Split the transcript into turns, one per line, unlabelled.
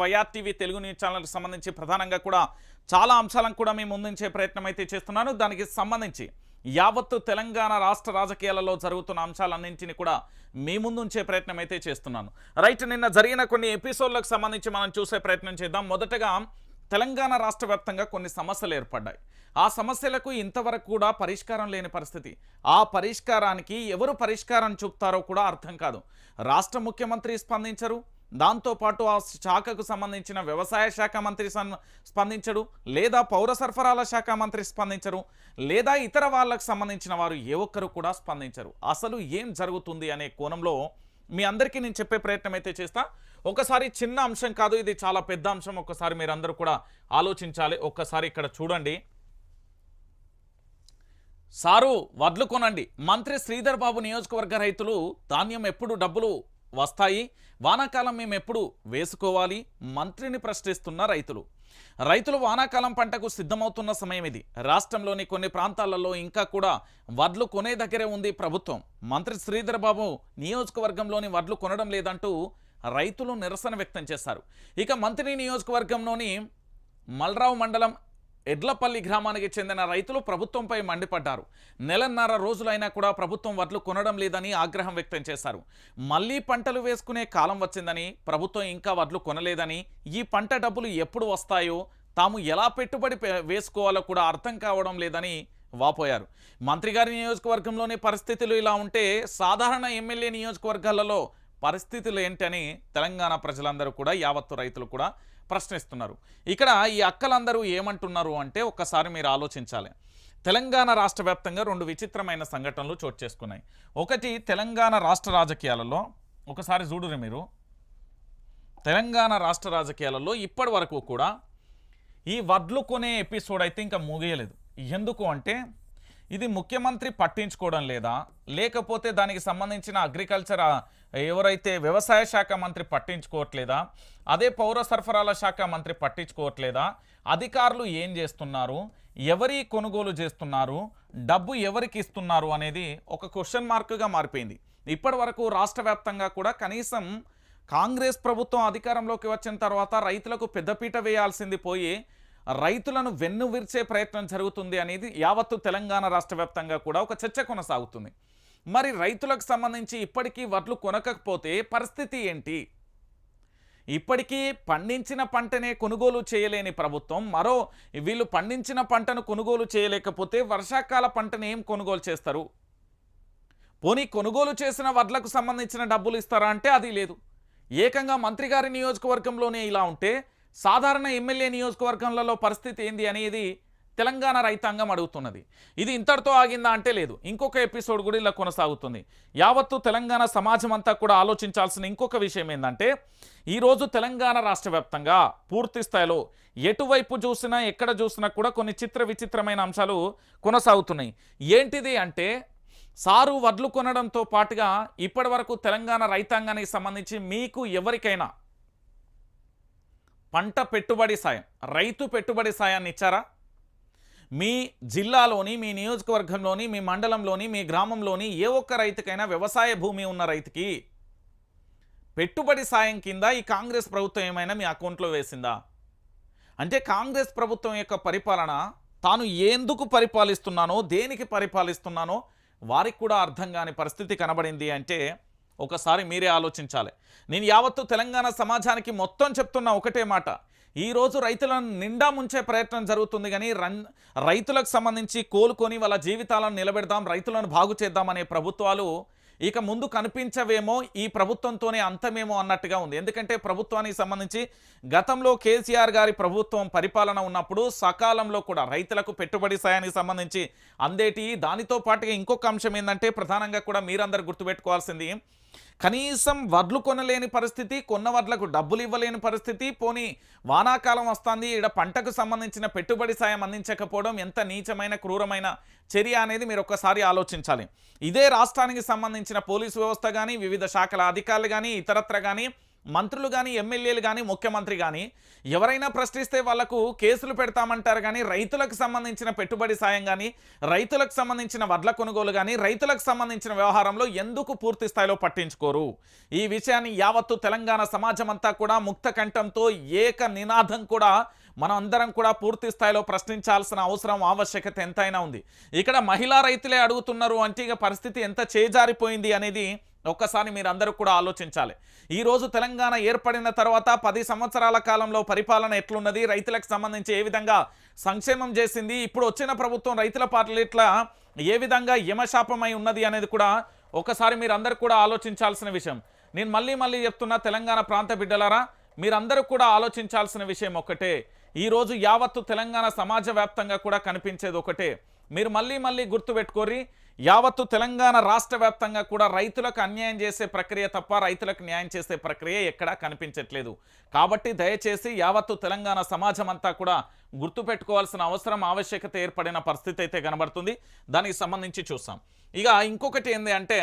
YRTV Telugu news ఛానల్కి సంబంధించి ప్రధానంగా కూడా చాలా అంశాలను కూడా మేము ముందుంచే ప్రయత్నం అయితే చేస్తున్నాను. దానికి సంబంధించి యావత్తు తెలంగాణ రాష్ట్ర రాజకీయాలలో జరుగుతున్న అంశాలన్నింటినీ కూడా మీ ముందుంచే ప్రయత్నం అయితే చేస్తున్నాను. రైట్ నిన్న జరిగిన కొన్ని ఎపిసోడ్లకు సంబంధించి మనం చూసే ప్రయత్నం చేద్దాం. మొదటగా తెలంగాణ రాష్ట్ర వ్యాప్తంగా కొన్ని సమస్యలు ఏర్పడ్డాయి. ఆ సమస్యలకు ఇంతవరకు కూడా పరిష్కారం లేని పరిస్థితి. ఆ పరిష్కారానికి ఎవరు పరిష్కారం చూపుతారో కూడా అర్థం కాదు. రాష్ట్ర ముఖ్యమంత్రి స్పందించరు దాంతోపాటు ఆ శాఖకు సంబంధించిన వ్యవసాయ శాఖ మంత్రి సన్ స్పందించడు లేదా పౌర సరఫరాల శాఖ మంత్రి స్పందించరు లేదా ఇతర వాళ్ళకు సంబంధించిన వారు ఏ ఒక్కరు కూడా స్పందించరు. అసలు ఏం జరుగుతుంది అనే కోణంలో మీ అందరికీ నేను చెప్పే ప్రయత్నం అయితే చేస్తా. ఒకసారి చిన్న అంశం కాదు ఇది చాలా పెద్ద అంశం. ఒకసారి మీరందరూ కూడా ఆలోచించాలి. ఒక్కసారి ఇక్కడ చూడండి. సారు వడ్లు కొనండి. మంత్రి శ్రీధర్ బాబు నియోజకవర్గ రైతులు ధాన్యం ఎప్పుడు డబ్బులు వస్తాయి. వానాకాలం మేము ఎప్పుడు వేసుకోవాలి? మంత్రిని ప్రశ్నిస్తున్న రైతులు. రైతులు వానాకాలం పంటకు సిద్ధమవుతున్న సమయం ఇది. రాష్ట్రంలోని కొన్ని ప్రాంతాలలో ఇంకా కూడా వడ్లు కొనే దగ్గరే ఉంది ప్రభుత్వం. మంత్రి శ్రీధర్ బాబు నియోజకవర్గంలోని వడ్లు కొనడం లేదంటూ రైతులు నిరసన వ్యక్తం చేశారు. ఇక మంత్రి నియోజకవర్గంలోని మల్రావు మండలం ఎడ్లపల్లి గ్రామానికి చెందిన రైతులు ప్రభుత్వంపై మండిపడ్డారు. నెలన్నర రోజులైనా కూడా ప్రభుత్వం వడ్లు కొనడం లేదని ఆగ్రహం వ్యక్తం చేశారు. మళ్ళీ పంటలు వేసుకునే కాలం వచ్చిందని ప్రభుత్వం ఇంకా వడ్లు కొనలేదని ఈ పంట డబ్బులు ఎప్పుడు వస్తాయో తాము ఎలా పెట్టుబడి వేసుకోవాలో కూడా అర్థం కావడం లేదని వాపోయారు. మంత్రి గారి నియోజకవర్గంలోని పరిస్థితులు ఇలా ఉంటే సాధారణ ఎమ్మెల్యే నియోజకవర్గాలలో పరిస్థితులు ఏంటని తెలంగాణ ప్రజలందరూ కూడా యావత్తు రైతులు కూడా ప్రశ్నిస్తున్నారు. ఇక్కడ ఈ అక్కలందరూ ఏమంటున్నారు అంటే ఒక్కసారి మీరు ఆలోచించాలి. తెలంగాణ రాష్ట్ర వ్యాప్తంగా రెండు విచిత్రమైన సంఘటనలు చోటు చేసుకున్నాయి. ఒకటి తెలంగాణ రాష్ట్ర రాజకీయాలలో ఒకసారి చూడురు మీరు. తెలంగాణ రాష్ట్ర రాజకీయాలలో ఇప్పటి వరకు కూడా ఈ వడ్లు కొనే ఎపిసోడ్ అయితే ఇంకా ముగియలేదు. ఎందుకు అంటే ఇది ముఖ్యమంత్రి పట్టించుకోవడం లేదా? లేకపోతే దానికి సంబంధించిన అగ్రికల్చర్ ఎవరైతే వ్యవసాయ శాఖ మంత్రి పట్టించుకోవట్లేదా? అదే పౌర సరఫరాల శాఖ మంత్రి పట్టించుకోవట్లేదా? అధికారులు ఏం చేస్తున్నారు? ఎవరి కొనుగోలు చేస్తున్నారు? డబ్బు ఎవరికి ఇస్తున్నారు అనేది ఒక క్వశ్చన్ మార్క్గా మారిపోయింది. ఇప్పటి వరకు రాష్ట్ర వ్యాప్తంగా కూడా కనీసం కాంగ్రెస్ ప్రభుత్వం అధికారంలోకి వచ్చిన తర్వాత రైతులకు పెద్దపీట వేయాల్సింది పోయి రైతులను వెన్నువిరిచే ప్రయత్నం జరుగుతుంది అనేది యావత్తు తెలంగాణ రాష్ట్ర వ్యాప్తంగా కూడా ఒక చర్చ కొనసాగుతుంది. మరి రైతులకు సంబంధించి ఇప్పటికీ వడ్లు కొనకపోతే పరిస్థితి ఏంటి? ఇప్పటికీ పండించిన పంటనే కొనుగోలు చేయలేని ప్రభుత్వం మరో వీళ్ళు పండించిన పంటను కొనుగోలు చేయలేకపోతే వర్షాకాల పంటను ఏం కొనుగోలు చేస్తారు? పోనీ కొనుగోలు చేసిన వడ్లకు సంబంధించిన డబ్బులు ఇస్తారా అంటే అది లేదు. ఏకంగా మంత్రి గారి నియోజకవర్గంలోనే ఇలా ఉంటే సాధారణ ఎమ్మెల్యే నియోజకవర్గంలలో పరిస్థితి ఏంది అనేది తెలంగాణ రైతాంగం అడుగుతున్నది. ఇది ఇంతటితో ఆగిందా అంటే లేదు. ఇంకొక ఎపిసోడ్ కూడా ఇలా కొనసాగుతుంది. యావత్తు తెలంగాణ సమాజం అంతా కూడా ఆలోచించాల్సిన ఇంకొక విషయం ఏంటంటే ఈరోజు తెలంగాణ రాష్ట్ర వ్యాప్తంగా పూర్తి స్థాయిలో ఎటువైపు చూసినా ఎక్కడ చూసినా కూడా కొన్ని చిత్ర విచిత్రమైన అంశాలు కొనసాగుతున్నాయి. ఏంటిది అంటే సారు వడ్లు కొనడంతో పాటుగా ఇప్పటి వరకు తెలంగాణ రైతాంగానికి సంబంధించి మీకు ఎవరికైనా పంట పెట్టుబడి సాయం రైతు పెట్టుబడి సాయాన్ని ఇచ్చారా? మీ జిల్లాలోని మీ నియోజకవర్గంలోని మీ మండలంలోని మీ గ్రామంలోని ఏ ఒక్క రైతుకైనా వ్యవసాయ భూమి ఉన్న రైతుకి పెట్టుబడి సాయం కింద ఈ కాంగ్రెస్ ప్రభుత్వం ఏమైనా మీ అకౌంట్లో వేసిందా? అంటే కాంగ్రెస్ ప్రభుత్వం యొక్క పరిపాలన తాను ఎందుకు పరిపాలిస్తున్నానో దేనికి పరిపాలిస్తున్నానో వారికి కూడా అర్థం కాని పరిస్థితి కనబడింది అంటే ఒకసారి మీరే ఆలోచించాలి. నేను యావత్తు తెలంగాణ సమాజానికి మొత్తం చెప్తున్న ఒకటే మాట. ఈరోజు రైతులను నిండా ముంచే ప్రయత్నం జరుగుతుంది కానీ రన్ రైతులకు సంబంధించి కోలుకొని వాళ్ళ జీవితాలను నిలబెడదాం రైతులను బాగు చేద్దామనే ప్రభుత్వాలు ఇక ముందు కనిపించవేమో ఈ ప్రభుత్వంతోనే అంతమేమో అన్నట్టుగా ఉంది. ఎందుకంటే ప్రభుత్వానికి సంబంధించి గతంలో కేసీఆర్ గారి ప్రభుత్వం పరిపాలన ఉన్నప్పుడు సకాలంలో కూడా రైతులకు పెట్టుబడి సాయానికి సంబంధించి అందేటి దానితో పాటుగా ఇంకొక అంశం ఏంటంటే ప్రధానంగా కూడా మీరందరూ గుర్తుపెట్టుకోవాల్సింది కనీసం వడ్లు కొనలేని పరిస్థితి కొన్న వడ్లకు డబ్బులు ఇవ్వలేని పరిస్థితి పోనీ వానాకాలం వస్తుంది ఈడ పంటకు సంబంధించిన పెట్టుబడి సాయం అందించకపోవడం ఎంత నీచమైన క్రూరమైన చర్య అనేది మీరు ఒక్కసారి ఆలోచించాలి. ఇదే రాష్ట్రానికి సంబంధించిన పోలీసు వ్యవస్థ కానీ వివిధ శాఖల అధికారులు కానీ ఇతరత్ర కానీ మంత్రులు కానీ ఎమ్మెల్యేలు కానీ ముఖ్యమంత్రి కానీ ఎవరైనా ప్రశ్నిస్తే వాళ్ళకు కేసులు పెడతామంటారు కానీ రైతులకు సంబంధించిన పెట్టుబడి సాయం కానీ రైతులకు సంబంధించిన వడ్ల కొనుగోలు కానీ రైతులకు సంబంధించిన వ్యవహారంలో ఎందుకు పూర్తి స్థాయిలో పట్టించుకోరు? ఈ విషయాన్ని యావత్తు తెలంగాణ సమాజం అంతా కూడా ముక్త కంఠంతో ఏక నినాదం కూడా మనం అందరం కూడా పూర్తి స్థాయిలో ప్రశ్నించాల్సిన అవసరం ఆవశ్యకత ఎంతైనా ఉంది. ఇక్కడ మహిళా రైతులే అడుగుతున్నారు అంటే ఇక పరిస్థితి ఎంత చేజారిపోయింది అనేది ఒక్కసారి మీరు అందరూ కూడా ఆలోచించాలి. ఈరోజు తెలంగాణ ఏర్పడిన తర్వాత పది సంవత్సరాల కాలంలో పరిపాలన ఎట్లున్నది రైతులకు సంబంధించి ఏ విధంగా సంక్షేమం చేసింది ఇప్పుడు వచ్చిన ప్రభుత్వం రైతుల పాటలిట్ల ఏ విధంగా యమశాపమై ఉన్నది అనేది కూడా ఒకసారి మీరందరూ కూడా ఆలోచించాల్సిన విషయం. నేను మళ్ళీ మళ్ళీ చెప్తున్నా తెలంగాణ ప్రాంత బిడ్డలారా మీరందరూ కూడా ఆలోచించాల్సిన విషయం ఒకటే ఈరోజు యావత్తు తెలంగాణ సమాజ వ్యాప్తంగా కూడా కనిపించేది ఒకటే. మీరు మళ్ళీ మళ్ళీ గుర్తుపెట్టుకోరి యావత్తు తెలంగాణ రాష్ట్ర వ్యాప్తంగా కూడా రైతులకు అన్యాయం చేసే ప్రక్రియ తప్ప రైతులకు న్యాయం చేసే ప్రక్రియ ఎక్కడా కనిపించట్లేదు. కాబట్టి దయచేసి యావత్తు తెలంగాణ సమాజం అంతా కూడా గుర్తుపెట్టుకోవాల్సిన అవసరం ఆవశ్యకత ఏర్పడిన పరిస్థితి అయితే కనబడుతుంది. దానికి సంబంధించి చూస్తాం. ఇక ఇంకొకటి ఏంది అంటే